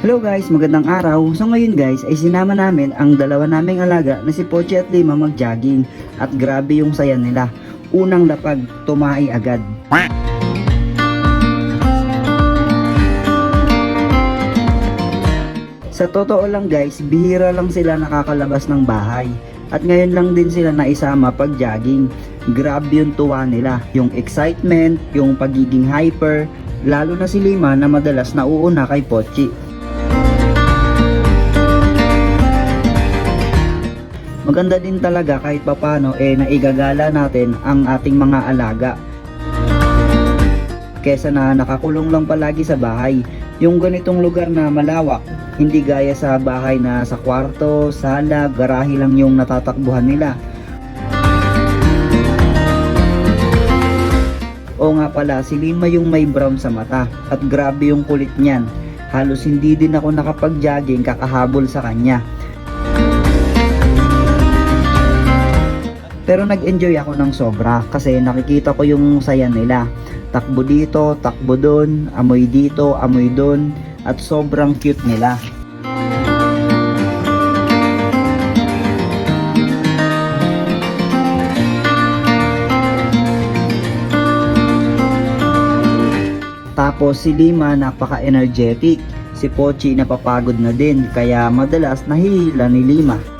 Hello guys, magandang araw. So ngayon guys ay sinama namin ang dalawa naming alaga na si Pochi at Lima mag-jogging at grabe yung saya nila. Unang lapag, tumai agad. Sa totoo lang guys, bihira lang sila nakakalabas ng bahay. At ngayon lang din sila naisama pag jogging. Grabe yung tuwa nila, yung excitement, yung pagiging hyper, lalo na si Lima na madalas nauuna kay Pochi. Maganda din talaga kahit papano eh naigagala natin ang ating mga alaga. Kesa na nakakulong lang palagi sa bahay. Yung ganitong lugar na malawak, hindi gaya sa bahay na sa kwarto, sala, garahe lang yung natatakbuhan nila. O nga pala, si Lima yung may brown sa mata at grabe yung kulit niyan. Halos hindi din ako nakapag-jogging kakahabol sa kanya. Pero nag-enjoy ako ng sobra kasi nakikita ko yung saya nila. Takbo dito, takbo doon, amoy dito, amoy doon, at sobrang cute nila. Tapos si Lima napaka-energetic. Si Pochi napapagod na din kaya madalas nahihila ni Lima.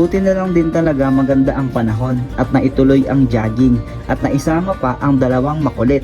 Buti na lang din talaga maganda ang panahon at naituloy ang jogging at naisama pa ang dalawang makulit.